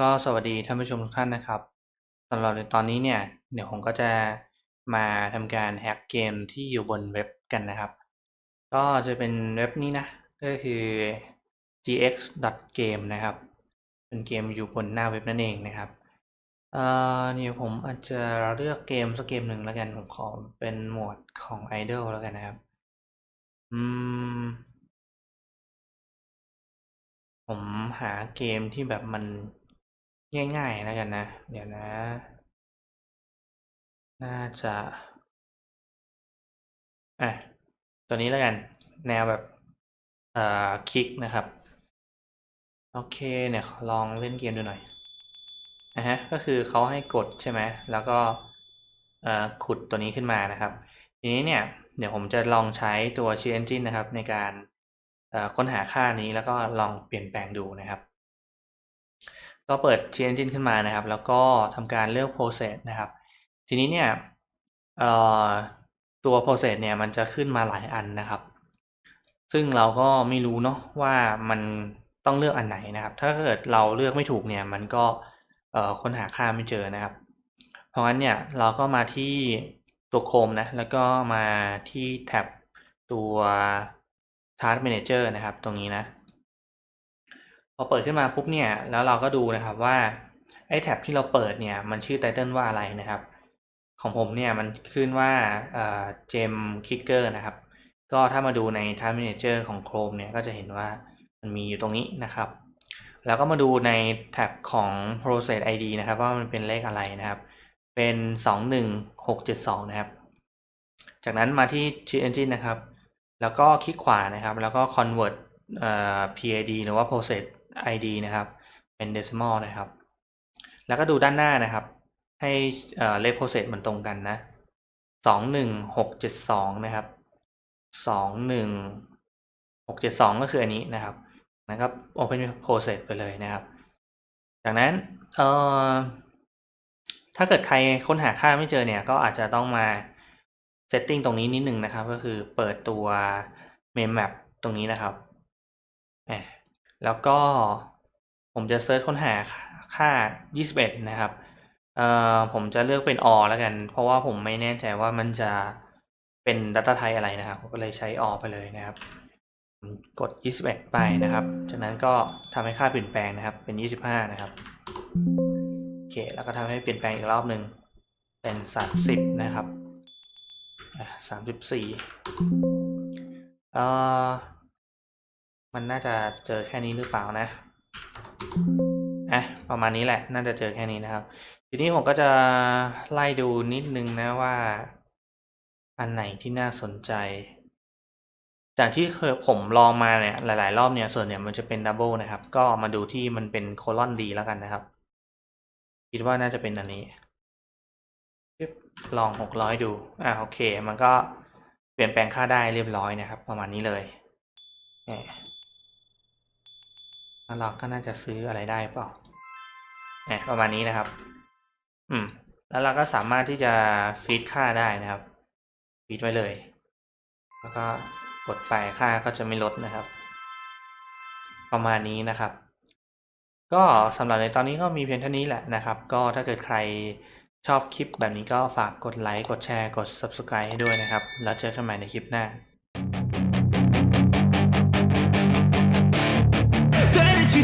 ก็สวัสดีท่านผู้ชมทุกท่านนะครับสำหรับในตอนนี้เนี่ยเดี๋ยวผมก็จะมาทำการแฮ็กเกมที่อยู่บนเว็บกันนะครับ ก็จะเป็นเว็บนี้นะก็คือ gx.game นะครับ เป็นเกมอยู่บนหน้าเว็บนั่นเองนะครับเอ่อเนี่ยผมอาจจะเลือกเกมสักเกมหนึ่งแล้วกันผมขอเป็นโหมดของ Idol แล้วกันนะครับ อืมผมหาเกมที่แบบมัน ง่ายๆแล้วกันนะ เดี๋ยวนะ น่าจะ อะ ตัวนี้แล้วกัน แนวแบบเอ่อคลิกนะครับ โอเคเนี่ยลองเล่นเกมดูหน่อยนะฮะก็คือเขาให้กดใช่ไหมแล้วก็เอ่อขุดตัวนี้ขึ้นมานะครับ ทีนี้เนี่ย เดี๋ยวผมจะลองใช้ตัว Cheat Engine นะครับ ในการเอ่อค้นหาค่านี้แล้วก็ลองเปลี่ยนแปลงดูนะครับ ก็เปิด Cheat Engine ขึ้นมานะครับ แล้วก็ทำการเลือก process นะครับ ทีนี้เนี่ยตัว process เนี่ยมันจะขึ้นมาหลายอันนะครับ ซึ่งเราก็ไม่รู้เนาะว่ามันต้องเลือกอันไหนนะครับ ถ้าเกิดเราเลือกไม่ถูกเนี่ยมันก็ค้นหาค่าไม่เจอนะครับ เพราะงั้นเนี่ยเราก็มาที่ตัวโคมนะแล้วก็มาที่แท็บตัว Task Manager นะครับ ตรงนี้นะ พอเปิดขึ้นมาปุ๊บเนี่ยแล้วเราก็ดูนะครับว่าไอ้แท็บที่เราเปิดเนี่ยมันชื่อไตเติลว่าอะไรนะครับ ของผมเนี่ยมันขึ้นว่าเอ่อ Gem Kicker นะครับ ก็ถ้ามาดูใน Task Manager ของ Chrome เนี่ยก็จะเห็นว่ามันมีอยู่ตรงนี้นะครับ แล้วก็มาดูในแท็บของ Process ID นะครับว่ามันเป็นเลขอะไรนะครับ เป็น 21672 นะครับ จากนั้นมาที่ Cheat Engine นะครับ แล้วก็คลิกขวานะครับ แล้วก็ convert เอ่อ PID หรือว่า process ID นะครับ เป็น decimal นะครับ แล้วก็ดูด้านหน้านะครับ ให้เลข process มันตรงกันนะ21672นะครับ21672ก็คืออันนี้นะครับนะครับ open process ไปเลยนะครับ จากนั้นเอ่อถ้าเกิดใครค้นหาค่าไม่เจอเนี่ย ก็อาจจะต้องมา setting ตรงนี้นิดนึงนะครับ ก็คือเปิดตัว main map ตรงนี้นะครับ แล้วก็ผมจะเซิร์ชค้นหาค่า 21 นะครับ เอ่อผมจะเลือกเป็น all แล้วกัน เพราะว่าผมไม่แน่ใจว่ามันจะเป็น data type อะไรนะครับ ก็เลยใช้ all ไปเลยนะครับ กด 21 ไปนะครับ จากนั้นก็ทำให้ค่าเปลี่ยนแปลงนะครับ เป็น 25 นะครับ โอเค แล้วก็ทำให้เปลี่ยนแปลงอีกรอบหนึ่งเป็น 30 นะครับสามสิบสี่เอ่อ มันน่าจะเจอแค่นี้หรือเปล่านะอะประมาณนี้แหละ น่าจะเจอแค่นี้นะครับ ทีนี้ผมก็จะไล่ดูนิดนึงนะว่า อันไหนที่น่าสนใจ จากที่เคยผมลองมาเนี่ยหลาย ๆ รอบเนี่ยส่วนเนี่ยมันจะเป็นดับเบิลนะครับ ก็มาดูที่มันเป็นโคลอนดีแล้วกันนะครับ คิดว่าน่าจะเป็นอันนี้ลองหกร้อยดู อ่าโอเค มันก็เปลี่ยนแปลงค่าได้เรียบร้อยนะครับ ประมาณนี้เลย แล้วเราก็น่าจะซื้ออะไรได้เปล่าแหมประมาณนี้นะครับ อืม แล้วเราก็สามารถที่จะฟีดค่าได้นะครับ ฟีดไว้เลย แล้วก็กดไปค่าก็จะไม่ลดนะครับ ประมาณนี้นะครับ ก็สำหรับในตอนนี้ก็มีเพียงเท่านี้แหละนะครับ ก็ถ้าเกิดใครชอบคลิปแบบนี้ก็ฝากกดไลค์ กดแชร์ กด Subscribe ให้ด้วยนะครับ แล้วเจอกันใหม่ในคลิปหน้า